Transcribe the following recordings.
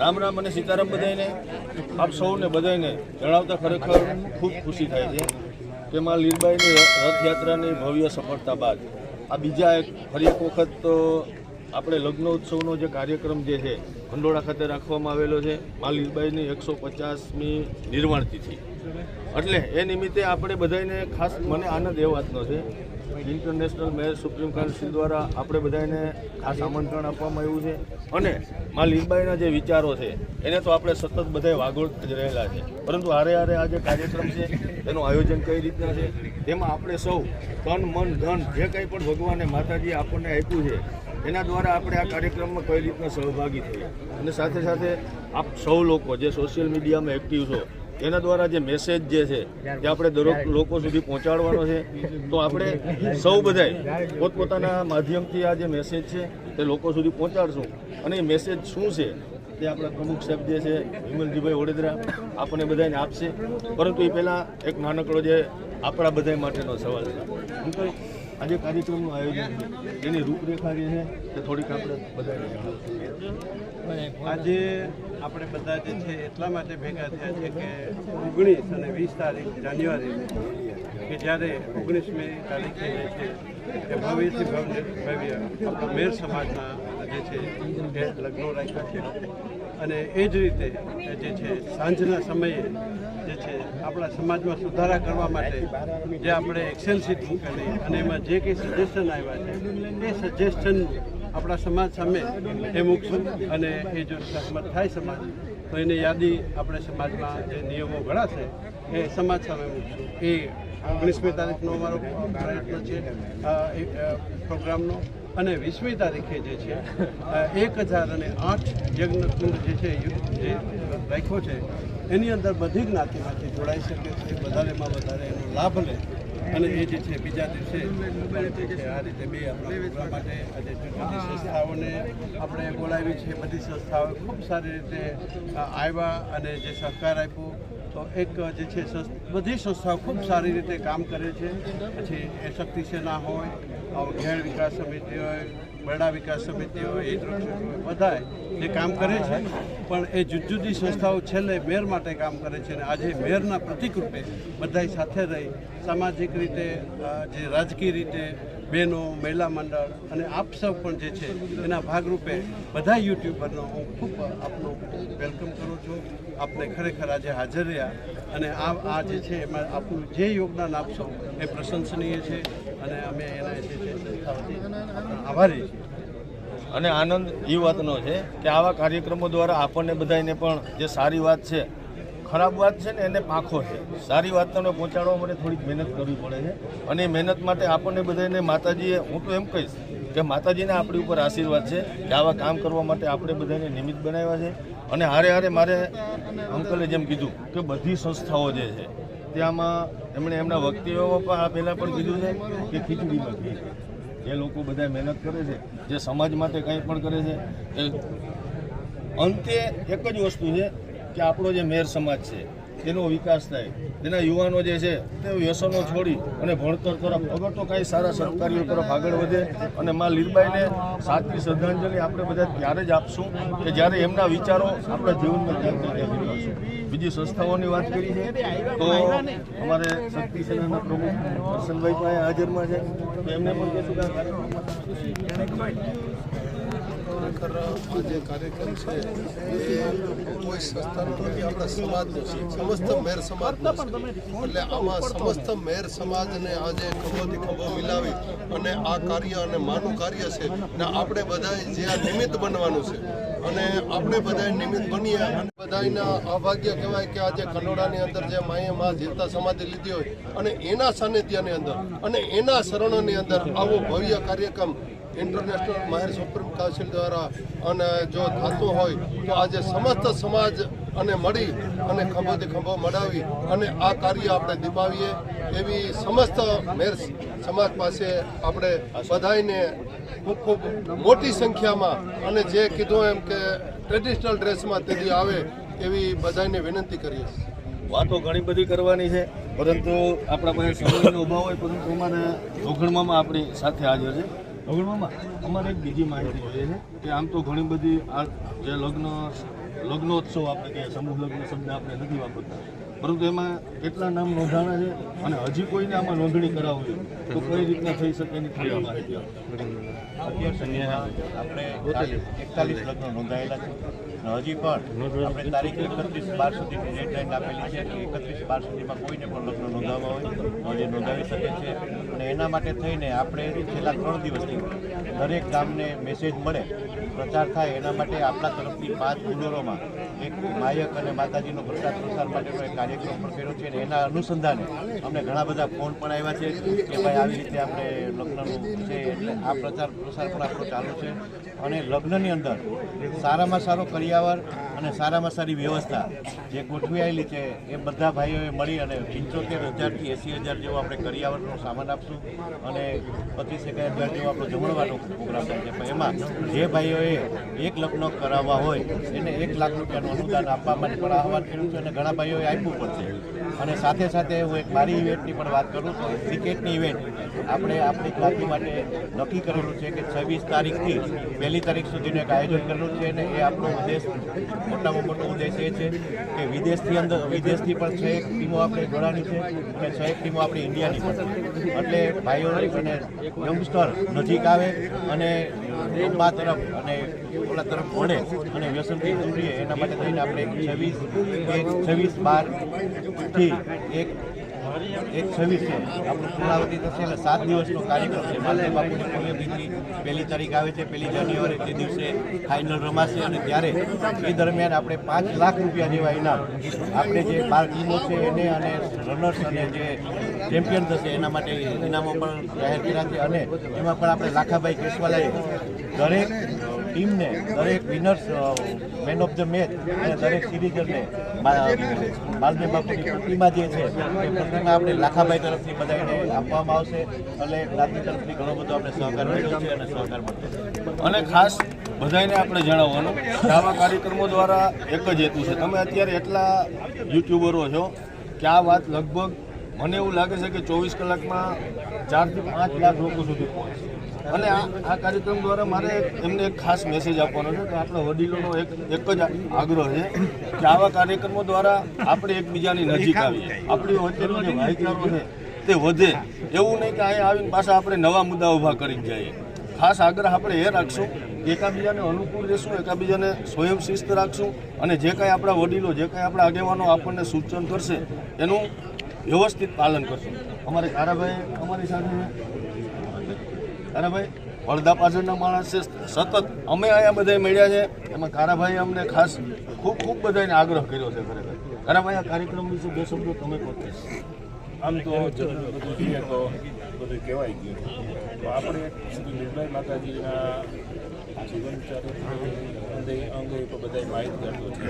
રામ રામ અને સીતારામ બધાને આપ સૌને બધાને જણાવતા ખરેખર ખૂબ ખુશી થાય છે કે માં લીરબાઈની રથયાત્રાની ભવ્ય સફળતા બાદ આ બીજા એક ફરી એક વખત આપણે લગ્નોત્સવનો જે કાર્યક્રમ જે છે ભંડોળા ખાતે રાખવામાં આવેલો છે, માં લીરબાઈની એકસો પચાસમી નિર્માણ તિથિ. એટલે એ નિમિત્તે આપણે બધાને ખાસ મને આનંદ એ વાતનો છે. ઇન્ટરનેશનલ મેયર સુપ્રીમ કાઉન્સિલ દ્વારા આપણે બધાને ખાસ આમંત્રણ આપવામાં આવ્યું છે. અને માં લીલબાઈના જે વિચારો છે, એને તો આપણે સતત બધાએ વાગોળ જ રહેલા છે. પરંતુ હારે હારે આ જે કાર્યક્રમ છે, એનું આયોજન કઈ રીતના છે, તેમાં આપણે સૌ તન, મન, ધન જે કંઈ પણ ભગવાને માતાજીએ આપણને આપ્યું છે, એના દ્વારા આપણે આ કાર્યક્રમમાં કઈ રીતના સહભાગી થઈએ. અને સાથે સાથે આપ સૌ લોકો જે સોશિયલ મીડિયામાં એક્ટિવ છો એના દ્વારા જે મેસેજ જે છે તે આપણે દરેક લોકો સુધી પહોંચાડવાનો છે તો આપણે સૌ બધાય પોતપોતાના માધ્યમથી આ જે મેસેજ છે તે લોકો સુધી પહોંચાડશું. અને એ મેસેજ શું છે તે આપણા પ્રમુખ સાહેબ જે છે વિમલજીભાઈ વડોદરા આપણને બધાને આપશે. પરંતુ એ પહેલાં એક નાનકડો જે આપણા બધા માટેનો સવાલ છે. અંકલ આજે કાર્યક્રમનું આયોજન છે. એની રૂપરેખા જે છે તે થોડીક આપણે બધા આજે આપણે બધા જે છે, એટલા માટે ભેગા થયા છે કે ઓગણીસ અને વીસ તારીખ જાન્યુઆરી કે જ્યારે ઓગણીસમી તારીખે જે છે, એ ભવ્યથી ભવ્ય ભવ્ય મેર સમાજના જે છે, એ લગ્નો રાખ્યા છે. અને એ જ રીતે જે છે, સાંજના સમયે આપણા સમાજમાં સુધારા કરવા માટે જે આપણે એક્સેલ શીટ મૂકેલી અને એમાં જે કંઈ સજેશન આવ્યા છે, એ સજેશન આપણા સમાજ સામે એ મૂકશું અને એ જો સહમત થાય સમાજ, તો એની યાદી આપણે સમાજમાં જે નિયમો ઘડાશે એ સમાજ સામે મૂકશું. એ ઓગણીસમી તારીખનો અમારો પ્રયત્ન છે પ્રોગ્રામનો. અને વીસમી તારીખે જે છે એક હજાર અને આઠ યજ્ઞ કુંડ જે છે જે રાખ્યો છે એની અંદર બધી જ્ઞાતિમાંથી જોડાઈ શકે છે. વધારેમાં વધારે એનો લાભ લે. અને એ જે છે, બીજા દિવસે આ રીતે બે આપણા માટે આજે જુદી જુદી સંસ્થાઓને આપણે બોલાવી છે. બધી સંસ્થાઓ ખૂબ સારી રીતે આવ્યા અને જે સહકાર આપ્યો. તો એક, જે છે બધી સંસ્થાઓ ખૂબ સારી રીતે કામ કરે છે. પછી એ શક્તિ સેના હોય ઘેર વિકાસ સમિતિ હોય બરડા વિકાસ સમિતિ હોય, એ હોય જે કામ કરે છે. પણ એ જુદી જુદી સંસ્થાઓ છેલ્લે મેયર માટે કામ કરે છે અને આજે મેયરના પ્રતિકરૂપે બધાય સાથે રહી સામાજિક રીતે જે રાજકીય રીતે બહેનો, મહિલા મંડળ અને આપ સૌ પણ જે છે એના ભાગરૂપે બધા યુટ્યુબરનો હું ખૂબ આપનું વેલકમ કરું છું. આપને ખરેખર આજે હાજર રહ્યા અને આ આ જે છે એમાં આપનું જે યોગદાન આપશો એ પ્રશંસનીય છે અને અમે એના જે છે આભારી છીએ. અને આનંદ એ વાતનો છે કે આવા કાર્યક્રમો દ્વારા આપણને બધાને પણ જે સારી વાત છે, ખરાબ વાત છે ને એને પાંખો છે. સારી વાતોને પહોંચાડવા માટે થોડીક મહેનત કરવી પડે છે. અને એ મહેનત માટે આપણને બધાને માતાજીએ, હું તો એમ કહીશ કે માતાજીને આપણી ઉપર આશીર્વાદ છે કે આવા કામ કરવા માટે આપણે બધાને નિમિત્ત બનાવ્યા છે. અને હારે હારે મારે અંકલે જેમ કીધું કે બધી સંસ્થાઓ જે છે, ત્યાંમાં એમણે એમના વક્તવ્યોમાં પણ આ પહેલાં પણ કીધું છે કે ખીચડીમાં ઘી જે લોકો બધા મહેનત કરે છે જે સમાજ માટે કંઈ પણ કરે છે, એ અંતે એક જ વસ્તુ છે કે આપણો જે મેર સમાજ છે, તેનો વિકાસ થાય તેના યુવાનો જે છે, તે વ્યસનો છોડી અને ભણતર તરફ, અગર તો કાંઈ સારા સરકારીઓ તરફ આગળ વધે અને માં લીલબાઈને સાચી શ્રદ્ધાંજલિ આપણે બધા ત્યારે જ આપશું કે જ્યારે એમના વિચારો આપણા જીવનમાં ક્યાંક. બીજી સંસ્થાઓની વાત કરી છે, તો અમારે શક્તિ સેનાના પ્રમુખ દર્શનભાઈ પણ હાજરમાં છે. તો એમને પણ કહેશું કે જે કાર્યક્રમ છે. એ કોઈ સંસ્થાનો નથી, આપણા સમાજનો છે. સમસ્ત મેર સમાજનો એટલે આમાં સમસ્ત મેર સમાજને આજે ખભોથી ખભો મિલાવી અને આ કાર્ય અને માનું કાર્ય છે ને આપણે બધાએ જે આ નિમિત્ત બનવાનું છે અને આપણે બધા નિમિત્ત બનીએ અને બધાના અભાગ્ય કહેવાય કે આજે કનોડાની અંદર જે માએ માં જીવતા સમાધિ લીધી હોય અને એના સાનિધ્યની અંદર અને એના શરણોની અંદર આવો ભવ્ય કાર્યક્રમ ઇન્ટરનેશનલ માહેર સુપ્રીમ કાઉન્સિલ દ્વારા અને જો થતું હોય તો આજે સમસ્ત સમાજ અને મળી અને ખંભોથી ખંભો મડાવી અને આ કાર્ય આપણે નિભાવીએ એવી સમસ્ત મેર સમાજ પાસે આપણે બધાને ખૂબ ખૂબ મોટી સંખ્યામાં અને જે કીધું એમ કે ટ્રેડિશનલ ડ્રેસમાં તેથી આવે એવી બધાને વિનંતી કરીએ વાતો ઘણી બધી કરવાની છે, પરંતુ આપણા પાસે સમયનો અભાવ હોય, પરંતુ અમારે ઓગણમામાં આપણી સાથે હાજર છે. ઓગણમામાં અમારે એક બીજી માહિતી જોઈએ છે કે આમ તો ઘણી બધી આ જે લગ્ન, લગ્નોત્સવ આપણે કહીએ, સમૂહ લગ્ન શબ્દ આપણે નથી વાપરતા. પરંતુ એમાં કેટલા નામ નોંધાણા છે અને હજી કોઈને આમાં નોંધણી કરાવવી તો કઈ રીતના થઈ શકે એની થોડી માહિતી આપણે એકતાલીસ લગ્ન નોંધાયેલા છે. અને હજી પણ આપણે તારીખ એકત્રીસ બાર સુધીની ડેડલાઇન આપેલી છે કે એકત્રીસ બાર સુધીમાં કોઈને પણ લગ્ન નોંધાવવા હોય. તો હજી નોંધાવી શકે છે. અને એના માટે થઈને આપણે છેલ્લા ત્રણ દિવસથી દરેક ગામને મેસેજ મળે, પ્રચાર થાય એના માટે આપણા તરફથી પાંચ ગુલોરોમાં એક માયક અને માતાજીનો પ્રચાર પ્રસાર માટેનો એક કાર્યક્રમ પણ કર્યો છે અને એના અનુસંધાને અમને ઘણા બધા ફોન પણ આવ્યા છે કે ભાઈ આવી રીતે આપણે લગ્નનું છે એટલે આ પ્રચાર પ્રસાર પણ આપણો ચાલુ છે. અને લગ્નની અંદર સારામાં સારો કરિયાવર અને સારામાં સારી વ્યવસ્થા જે ગોઠવી આવેલી છે, એ બધા ભાઈઓએ મળી અને પંચોતેર હજારથી એંસી હજાર જેવો આપણે કરિયાવરનો સામાન આપશું અને પચીસ એક હજાર જેવો આપણો જમણવાનો પ્રોગ્રામ છે. પણ એમાં જે ભાઈઓએ એક લગ્ન કરાવવા હોય, એને એક લાખ રૂપિયાનું અનુદાન આપવા માટે પણ આહવાન કર્યું છે અને ઘણા ભાઈઓએ આપ્યું પણ છે. અને સાથે સાથે હું એક મારી ઇવેન્ટની પણ વાત કરું તો ક્રિકેટની ઇવેન્ટ આપણે આપણી જ્ઞાતિ માટે નક્કી કરેલું છે કે છવ્વીસ તારીખથી પહેલી તારીખ સુધીનું એક આયોજન કરેલું છે અને એ આપણો ઉદ્દેશ મોટામાં મોટો ઉદ્દેશ એ છે કે વિદેશથી અંદર વિદેશથી પણ છ એક ટીમો આપણે જોડાની છે અને છ એક ટીમો આપણી ઇન્ડિયાની પણ એટલે ભાઈઓ અને યંગસ્ટર નજીક આવે અને મા તરફ અને ઓલા તરફ વળે અને વ્યસનથી દૂરીએ એના માટે થઈને આપણે એક છવ્વીસ એક છવ્વીસ બારથી એક એક છવ્વીસ છે. આપણું પૂર્ણાવતી થશે એટલે સાત દિવસનો કાર્યક્રમ છે. માલદેવ બાપુની પુણ્યતિથિ પહેલી તારીખ આવે છે, પહેલી જાન્યુઆરી તે દિવસે ફાઇનલ રમાશે અને ત્યારે એ દરમિયાન આપણે પાંચ લાખ રૂપિયા જેવા ઇનામ આપણે જે બાર ટીમો છે એને અને રનર્સ અને જે ચેમ્પિયન થશે, એના માટે ઇનામો પણ જાહેર કર્યા છે અને એમાં પણ આપણે લાખાભાઈ કેશવાલાએ દરેક ટીમને, દરેક winners man of the match અને દરેક સિરીઝરને બાલદેવ બાપુની પ્રતિમા જે છે, એ પ્રતિમા આપણે લાખાભાઈ તરફથી બધાને આપવામાં આવશે. એટલે જ્ઞાતિ તરફથી ઘણો બધો આપણે સહકાર મળ્યો છે અને સહકાર મળશે અને ખાસ બધાને આપણે જણાવવાનું, આવા કાર્યક્રમો દ્વારા એક જ હેતુ છે. તમે અત્યારે એટલા યુટ્યુબરો છો કે આ વાત લગભગ મને એવું લાગે છે કે ચોવીસ કલાકમાં ચારથી પાંચ લાખ લોકો સુધી પહોંચશે. અને આ આ કાર્યક્રમ દ્વારા મારે એમને એક ખાસ મેસેજ આપવાનો છે કે આપણા વડીલોનો એક એક જ આગ્રહ છે કે આવા કાર્યક્રમો દ્વારા આપણે એકબીજાની નજીક આવીએ. આપણી વચ્ચેનો જે ભાઈચારો છે તે વધે. એવું નહીં કે અહીંયા આવીને પાછા આપણે નવા મુદ્દા ઊભા કરી જઈએ. ખાસ આગ્રહ આપણે એ રાખશું કે એકાબીજાને અનુકૂળ રહેશું એકાબીજાને સ્વયં શિસ્ત રાખશું અને જે કાંઈ આપણા વડીલો જે કાંઈ આપણા આગેવાનો આપણને સૂચન કરશે એનું વ્યવસ્થિત પાલન કરશું. અમારે કારાભાઈ અમારી સાથે કારાભાઈ પડદા પાછળના માણસ છે. સતત અમે અહીંયા બધા મળ્યા છે. એમાં કારાભાઈ અમને ખાસ ખૂબ ખૂબ બધાને આગ્રહ કર્યો છે ખરેખર. કારાભાઈ આ કાર્યક્રમ વિશે બે શબ્દો તમે કહો આમ તો બધું કહેવાય ગયું. આપણે શ્રી નિર્ભય માતાજીના જીવન ચરિત્ર અંગે તો બધા માહિતગાર તો છે.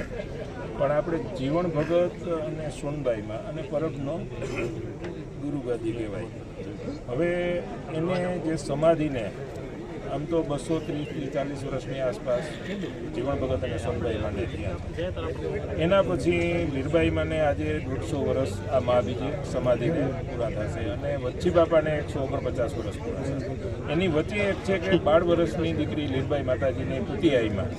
પણ આપણે જીવન ભગત અને સોનબાઈમાં અને પરબનો ગુરુગાદી કહેવાય. હવે એને જે સમાધિને આમ તો બસો ત્રીસથી ચાલીસ વર્ષની આસપાસ જીવન ભગત અને સોનભાઈ માને થયા એના પછી વીરભાઈ માને આજે દોઢસો વર્ષ આ મહાબીજી સમાધિને પૂરા થશે અને વચ્ચી બાપાને એકસો ઓગણપચાસ વર્ષ પૂરા થશે. એની વચ્ચે એક છે કે બાર વર્ષની દીકરી લીરબાઈ માતાજીની પુતિયાઈમાં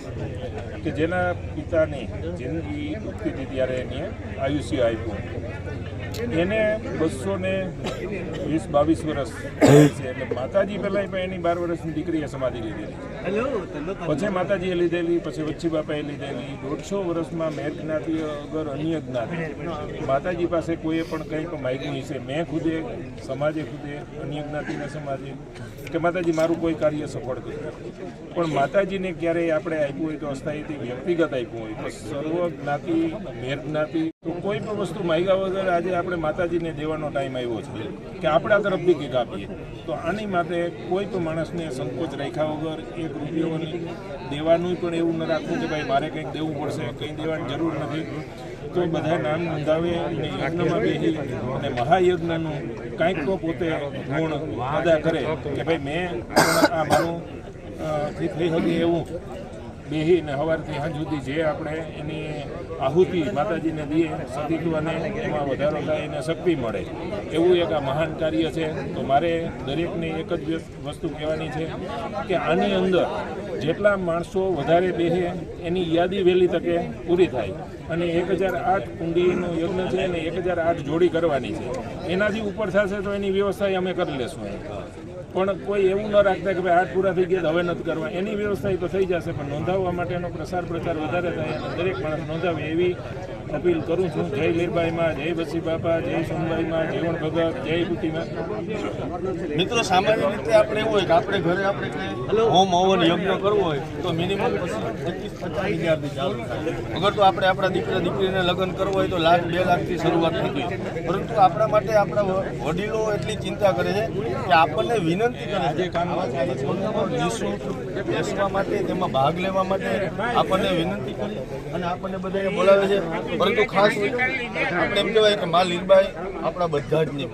કે જેના પિતાની જિંદગી ઉગતી હતી ત્યારે એને આયુષ્ય આપ્યું. એને બસો ને વીસ બાવીસ વર્ષ છે. એટલે માતાજી પહેલાં પણ એની બાર વર્ષની દીકરીએ સમાધિ લીધેલી પછી માતાજીએ લીધેલી પછી વચ્ચી બાપાએ લીધેલી. દોઢસો વર્ષમાં મેં જ્ઞાતિ અગર અન્ય જ્ઞાતિ. માતાજી પાસે કોઈએ પણ કંઈક માગ્યું હશે મેં ખુદે સમાજે ખુદે અન્ય જ્ઞાતિના સમાજે કે માતાજી મારું કોઈ કાર્ય સફળ કર્યું પણ માતાજીને ક્યારેય આપણે આપ્યું હોય તો અસ્થાયીથી વ્યક્તિગત આપ્યું હોય. તો સર્વ જ્ઞાતિ મેર જ્ઞાતિ તો કોઈ પણ વસ્તુ માગ્યા વગર આજે આપણે માતાજીને દેવાનો ટાઈમ આવ્યો છે કે આપણા તરફથી કંઈક આપીએ. તો આની માટે કોઈ પણ માણસને સંકોચ રાખ્યા વગર એક એક રૂપિયો દેવાનું પણ એવું ન રાખવું કે ભાઈ મારે કંઈક દેવું પડશે, કંઈ દેવાની જરૂર નથી. તો બધા નામ નોંધાવે અને યજ્ઞમાં બેસી અને મહાયજ્ઞનું કાંઈક તો પોતે ગુણ અદા કરે કે ભાઈ મેં આ મારું થઈ શકે એવું. બેહીને સવારથી સાંજ સુધી જે આપણે એની આહુતિ માતાજીને દઈએ સતીત્વને એમાં વધારો થાય એને શક્તિ મળે. એવું એક આ મહાન કાર્ય છે. તો મારે દરેકને એક જ વસ્તુ કહેવાની છે કે આની અંદર જેટલા માણસો વધારે બેહે, એની યાદી વહેલી તકે પૂરી થાય. અને એક હજાર આઠ કુંડીનો યજ્ઞ છે અને એક હજાર આઠ જોડી કરવાની છે. એનાથી ઉપર થશે તો એની વ્યવસ્થા અમે કરી લેશું. પણ કોઈ એવું ન રાખતા કે ભાઈ હાથ પૂરા થઈ ગયા હવે નથી કરવા. એની વ્યવસ્થા તો થઈ જશે, પણ નોંધાવવા માટેનો પ્રસાર પ્રચાર વધારે થાય અને દરેક માણસ નોંધાવે એવી અપીલ કરું છું. જય લીરબાઈમાં જય બસી બાપા, જય સોનબાઈમાં જીવણ ભગત, જય બુટીમાં મિત્રો, સામાન્ય રીતે આપણે એવું હોય કે આપણે ઘરે આપણે હોમ હવન યજ્ઞ કરવો હોય, તો મિનિમમ પચીસ પચાસ હજાર અગર તો આપણે આપણા દીકરા દીકરીને લગ્ન કરવું હોય તો લાખ, બે લાખથી શરૂઆત થતી પરંતુ આપણા માટે આપણા વડીલો એટલી ચિંતા કરે છે કે આપણને વિનંતી કરે છે. નિઃશુલ્ક બેસવા માટે, તેમાં ભાગ લેવા માટે આપણને વિનંતી કરી અને આપણને બધાને બોલાવે છે. પરંતુ ખાસ આપણે એમ કહેવાય કે મા લીરબાઈ આપણા બધા જ ની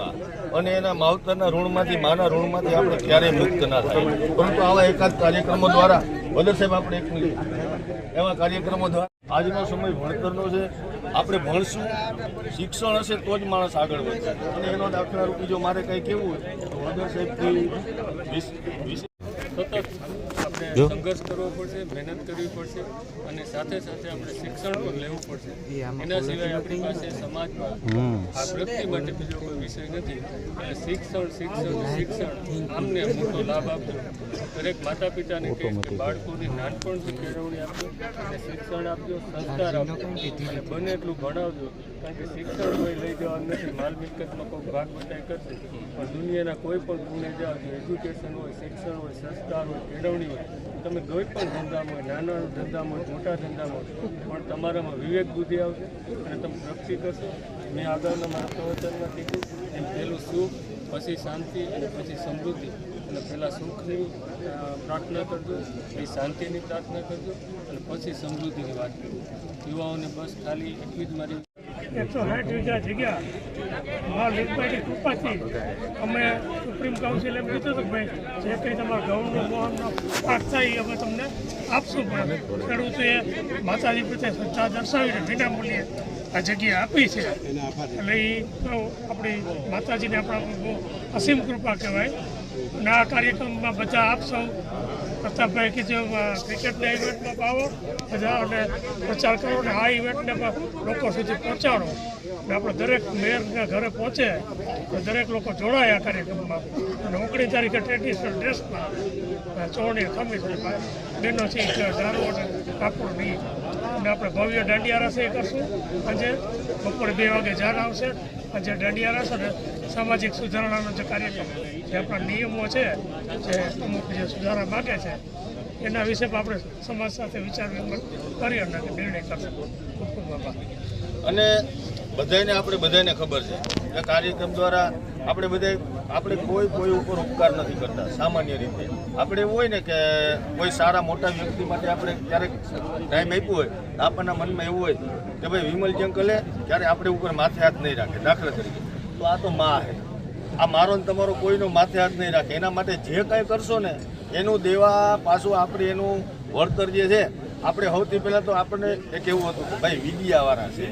અને એના માવતરના ઋણમાંથી, માના ઋણમાંથી આપણે ક્યારેય મુક્ત ના થાય. પરંતુ આવા એકાદ કાર્યક્રમો દ્વારા વદર સાહેબ આપણે એક મિનિટ, એવા કાર્યક્રમો દ્વારા આજનો સમય ભણતરનો છે. આપણે ભણશું, શિક્ષણ હશે તો જ માણસ આગળ વધશે અને એનો દાખલા રૂપી જો મારે કંઈ કેવું હોય, તો વદર સાહેબથી સંઘર્ષ કરવો પડશે મહેનત કરવી પડશે અને સાથે સાથે આપણે શિક્ષણ પણ લેવું પડશે. એના સિવાય આપણી પાસે સમાજમાં આ વ્યક્તિ માટે બીજો કોઈ વિષય નથી. એટલે શિક્ષણ શિક્ષણ શિક્ષણ આમને મોટો લાભ આપજો. દરેક માતા પિતાને કહીશ કે બાળકોની નાનપણથી કેળવણી આપજો અને શિક્ષણ આપજો સંસ્કાર આપજો. અને બને એટલું ભણાવજો. શિક્ષણ કોઈ લઈ જવાનું નથી, માલ કોઈ ભાગ બટાઈ કરશે. પણ દુનિયાના કોઈ પણ ગુણે જાઓ જો એજ્યુકેશન હોય, શિક્ષણ હોય, સંસ્કાર હોય, કેળવણી હોય, તમે કોઈ ધંધામાં હોય નાના ધંધામાં, મોટા ધંધામાં પણ તમારામાં વિવેક બુદ્ધિ આવશે અને તમે પ્રગતિ કરશો. મેં આગળના મારા પ્રવચનમાં કીધું, એમ પહેલું સુખ, પછી શાંતિ, અને પછી સમૃદ્ધિ. અને પહેલાં સુખની પ્રાર્થના કરજો, પછી શાંતિની પ્રાર્થના કરજો, અને પછી સમૃદ્ધિની વાત કરજો યુવાઓને બસ ખાલી એટલી જ મારી એકસો સાઠ વીઘા જગ્યા મા લીલભાઈની કૃપાથી અમે સુપ્રીમ કાઉન્સિલ એમ કીધું હતું ભાઈ જે કંઈ તમારા ગૌણનો મોહનનો પાક થાય અમે તમને આપશું પણ ખેડૂતોએ માતાજી પ્રત્યે શ્રદ્ધા દર્શાવીને વિનામૂલ્યે આ જગ્યા આપી છે એટલે એ આપણી માતાજીને આપણા બહુ અસીમ કૃપા કહેવાય. અને આ કાર્યક્રમમાં બધા આપ સૌ, પ્રતાપભાઈ કીધું ક્રિકેટના ઇવેન્ટમાં પાવો, બધા અને પ્રચાર કરો અને આ ઇવેન્ટને લોકો સુધી પહોંચાડો. અને આપણે દરેક મેયરના ઘરે પહોંચે, તો દરેક લોકો જોડાય આ કાર્યક્રમમાં. અને ઓગણીસ તારીખે ટ્રેડિશનલ ડ્રેસમાં ચોરણી ખમીસ બહેનો છે દારૂ અને નહીં અને આપણે ભવ્ય દાંડિયા રસ એ કરશું. આજે બપોરે બે વાગે જાન આવશે. આજે દાંડિયા રસ અને સામાજિક સુધારણાનો જે કાર્યક્રમ જે આપણા નિયમો છે, જે અમુક જે સુધારા માગે છે, એના વિશે પણ આપણે સમાજ સાથે વિચાર વિમર્શ કરી અને નિર્ણય કરશું. ખૂબ ખૂબ આભાર. અને બધાને આપણે બધાને ખબર છે કે કાર્યક્રમ દ્વારા આપણે બધા આપણે કોઈ કોઈ ઉપર ઉપકાર નથી કરતા, સામાન્ય રીતે. આપણે એવું હોય ને કે કોઈ સારા મોટા વ્યક્તિ માટે આપણે ક્યારેક ટાઈમ આપ્યો હોય આપણના મનમાં એવું હોય કે ભાઈ વિમલ જંકલે ક્યારે આપણે ઉપર માથે હાથ નહીં રાખે, દાખલા તરીકે. તો આ તો માં હે. આ મારો ને તમારો કોઈનો માથે હાથ નહીં રાખે. એના માટે જે કાંઈ કરશો ને, એનું દેવા પાછું આપણે એનું વળતર જે છે, આપણે સૌથી પહેલાં તો આપણને એક એવું હતું કે ભાઈ વિડિયાવાળા છે.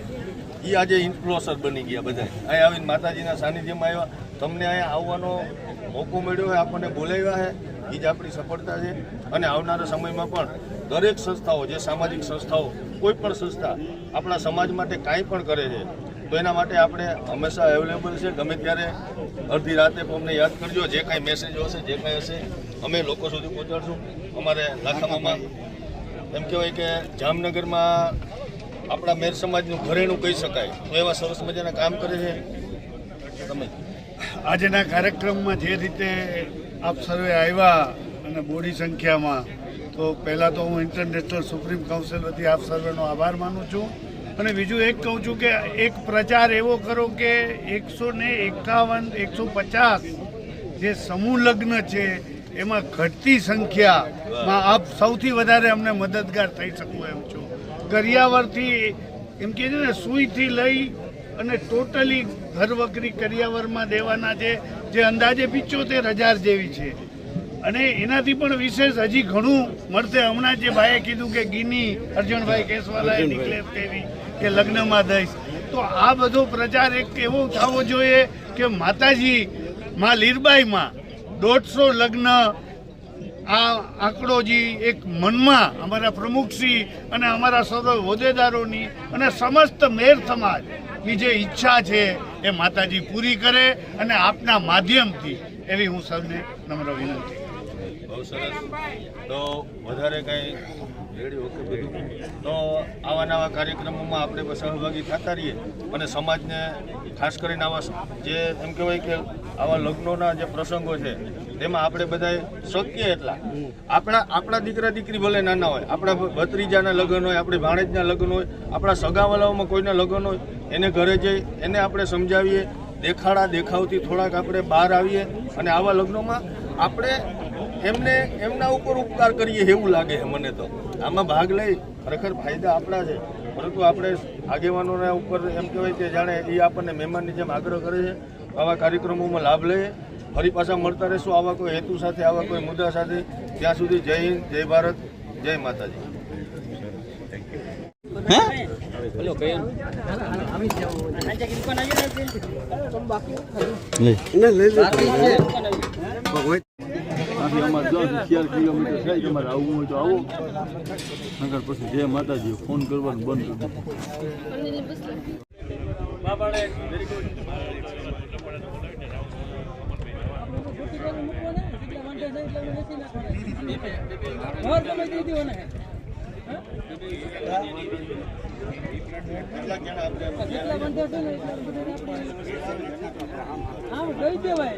એ આજે ઇન્ફ્લુઅન્સર બની ગયા બધા. અહીં આવીને માતાજીના સાનિધ્યમાં આવ્યા. તમને અહીંયા આવવાનો મોકો મળ્યો હોય, આપણને બોલાવ્યા છે એ જ આપણી સફળતા છે. અને આવનારા સમયમાં પણ દરેક સંસ્થાઓ, જે સામાજિક સંસ્થાઓ, કોઈ પણ સંસ્થા આપણા સમાજ માટે કાંઈ પણ કરે છે તો એના માટે આપણે હંમેશા અવેલેબલ છે. ગમે ત્યારે અડધી રાતે અમને યાદ કરજો. જે કાંઈ મેસેજો હશે, જે કાંઈ હશે, અમે લોકો સુધી પહોંચાડશું. અમારે લાખામામાં એમ કહેવાય કે જામનગરમાં આપણા મેર સમાજનું ઘરેણું કહી શકાય. તો એવા સરસ મજાના કામ કરે છે. તમે? આજના કાર્યક્રમમાં જે રીતે આપ સર્વે આવ્યા અને મોડી સંખ્યામાં, તો પહેલાં તો હું ઇન્ટરનેશનલ સુપ્રીમ કાઉન્સિલ વતી આપ સર્વેનો આભાર માનું છું. અને બીજું એક કહું છું કે એક પ્રચાર એવો કરો કે એકસો ને એકાવન એકસો પચાસ જે સમૂહ લગ્ન છે એમાં ઘટતી સંખ્યામાં આપ સૌથી વધારે અમને મદદગાર થઈ શકું એમ છું. કરિયાવરથી એમ કે છે ને સુઈથી લઈ અને ટોટલી ઘરવકરી કરિયાવરમાં દેવાના છે જે અંદાજે પિચોતેર હજાર જેવી છે. અને એનાથી પણ વિશેષ હજી ઘણું મળશે. હમણાં જે ભાઈએ કીધું કે ગીની અર્જુનભાઈ કેસવાલાએ ડિક્લેર કરી કે લગ્નમાં દઈશ. તો આ બધો પ્રચાર એક એવો થવો જોઈએ કે માતાજી, માં લીરબાઈમાં દોઢસો લગ્ન, આ આંકડોજી એક મનમાં અમારા પ્રમુખશ્રી અને અમારા સૌ હોદ્દેદારોની અને સમસ્ત મેર સમાજની જે ઈચ્છા છે એ માતાજી પૂરી કરે અને આપના માધ્યમથી એવી હું સૌને નમ્ર વિનંતી બહુ તો વધારે કંઈ તો આવા નવા કાર્યક્રમોમાં આપણે પણ સહભાગી થતા રહીએ અને સમાજને ખાસ કરીને આવા જે એમ કહેવાય કે આવા લગ્નોના જે પ્રસંગો છે, તેમાં આપણે બધાએ શક્ય એટલા. આપણા આપણા દીકરા દીકરી ભલે નાના હોય, આપણા ભત્રીજાના લગ્ન હોય, આપણી ભાણેજના લગ્ન હોય, આપણા સગાવાલાઓમાં કોઈના લગ્ન હોય, એને ઘરે જઈ, એને આપણે સમજાવીએ, દેખાડા દેખાવથી થોડાક આપણે બહાર આવીએ અને આવા લગ્નોમાં આપણે એમને એમના ઉપર ઉપકાર કરીએ એવું લાગે છે મને તો. આમાં ભાગ લઈ ખરેખર ફાયદા આપણા છે. પરંતુ આપણે આગેવાનોના ઉપર એમ કહેવાય કે જાણે એ આપણને મહેમાનની જેમ આગ્રહ કરે છે. આવા કાર્યક્રમોમાં લાભ લઈએ ફરી પાછા મળતા રહેશું આવા કોઈ હેતુ સાથે આવા કોઈ મુદ્દા સાથે. ત્યાં સુધી જય હિન્દ જય ભારત જય માતાજી. ત્યાંથી અમારે દસ અગિયાર કિલોમીટર થાય તમારે આવવું હોય તો આવો. નગર પછી જય માતાજી, ફોન કરવાનું બંધ કરી આપણે? હા ગઈ દેવાય